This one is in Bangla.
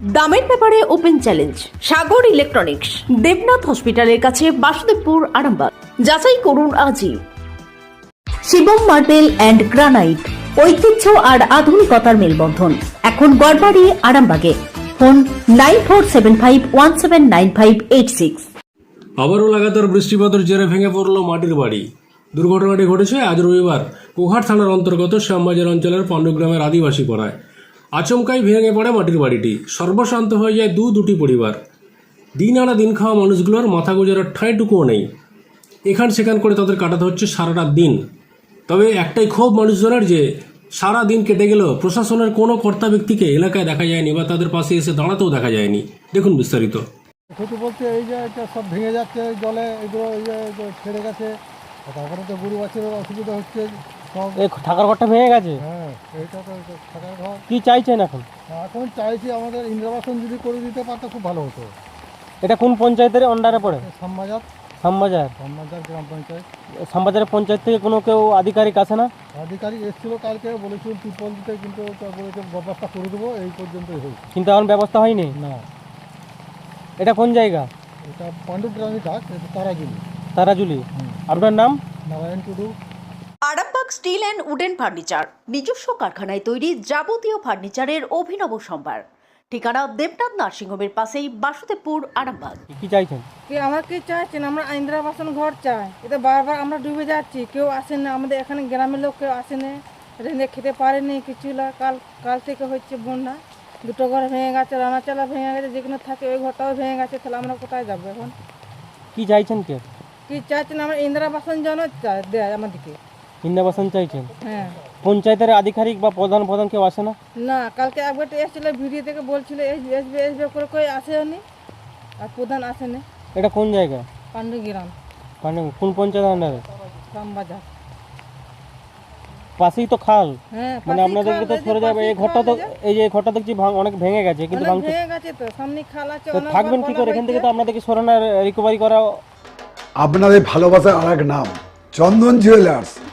দামের ব্যাপারে open challenge, Sagar electronics, Debnath হসপিটালের কাছে বাসুদেবপুর, আরামবাগ। যাচাই করুন আজই। শিবম মার্বেল অ্যান্ড গ্রানাইট, ঐতিহ্য আর আধুনিকতার মেলবন্ধন। এখন গড়বাড়ি, আরামবাগে। Phone nine four seven five one seven nine five eight six. আবারও লাগাতার বৃষ্টিপাতের জেরে ভেঙে পড়ল মাটির বাড়ি। দুর্ঘটনাটি ঘটেছে আজ রবিবার। কোহাট থানার অন্তর্গত শ্যামবাজার অঞ্চলের পাণ্ডগ্রামের আদিবাসী পাড়ায়। আচমকাই ভেঙে পড়ে মাটির বাড়িটি। সর্বশান্ত হয়ে যায় দু দুটি পরিবার। দিন আনা দিন খাওয়া মানুষগুলোর মাথা গুজারের ঠাঁইটুকুও নেই। এখান সেখান করে তাদের কাটাতে হচ্ছে সারাটা দিন। তবে একটাই ক্ষোভ মানুষজনের যে, সারা দিন কেটে গেলেও প্রশাসনের কোনো কর্তা ব্যক্তিকে এলাকায় দেখা যায়নি বা তাদের পাশে এসে দাঁড়াতেও দেখা যায়নি। দেখুন বিস্তারিত। বলতে এই যে সব ভেঙে যাচ্ছে জলে, এগুলো ছেড়ে গেছে। তারপরে তো গরু অসুবিধা হচ্ছে। ঠাকার ঘরটা ভেঙে গেছে? হ্যাঁ এইটা তো থাকার ঘর। কি চাইছেন এখন? এখন চাইছি আমাদের ইন্দ্রাবাসন যদি করে দিতে পারতো খুব ভালো হতো। এটা কোন পঞ্চায়েতের আন্ডারে পড়ে? শ্যামবাজার শ্যামবাজার শ্যামবাজার গ্রাম পঞ্চায়েত। শ্যামবাজারের পঞ্চায়েত থেকে কোনো কেউ আধিকারিক আসে না? আধিকারিক এসেছিল কালকে বলেছিল টিপল দিতে কিন্তু বলেছে ব্যবস্থা করে দেবো এই পর্যন্তই হয়েছে কিন্তু এখন ব্যবস্থা হয়নি? না। এটা কোন জায়গা? এটা পাণ্ডুগ্রামী কাজ এটা তারাজুলি। তারাজুলি। আপনার নাম? Narayan Tudu. Arambagh steel and wooden furniture নিজস্ব কারখানায় তৈরি যাবতীয় ফার্নিচারের অভিনব সম্ভার। ঠিকানা দেবনাথ নার্সিংহোমের পাশেই বাসুদেবপুর আরামবাগ। কি চাইছেন? কি আমরা কি চাইছেন? আমরা ইন্দিরা বাসন ঘর চাই। এটা বারবার আমরা ডুবে যাচ্ছি। কেউ আসে না। আমাদের এখানে গ্রামের লোক কেউ আসে না। রেঁধে খেতে পারেনি কিছু না। কাল কাল থেকে হচ্ছে বন্যা। দুটো ঘর ভেঙে গেছে রান্না চালা ভেঙে গেছে। যেখানে থাকে ওই ঘরটাও ভেঙে গেছে। তাহলে আমরা কোথায় যাব এখন? কি চাইছেন কে কি চাইছেন? আমরা ইন্দিরা বাসন যেন চাই দেয় আমাদেরকে। ইন্দাবাসন চাইছেন হ্যাঁ। পঞ্চায়েতের আধিকারিক বা প্রধান প্রধান কেউ আসে না? না কালকে একবার এসেছিল ভিডিও থেকে বলছিল আসবে আসবে করে কই আসেনি আর প্রধান আসেনি এটা কোন জায়গা? পাণ্ডুগ্রাম। মানে কোন পঞ্চায়েত আন্ডারে? রামবাজার। পাশেই তো খাল। হ্যাঁ মানে আপনাদেরকে তো সরে যাবে এই ঘরটা তো এই যে- ঘরটা দেখছি ভাঙ- অনেক ভেঙে গেছে কিন্তু ভাঙছে ভেঙে গেছে তো সামনে খাল আছে তো থাকবেন কি করে? এখান থেকে। তো আপনাদেরকে সরানোর রিকভারি করা আপনাদের ভালোবাসার আর এক নাম Chandan jewellers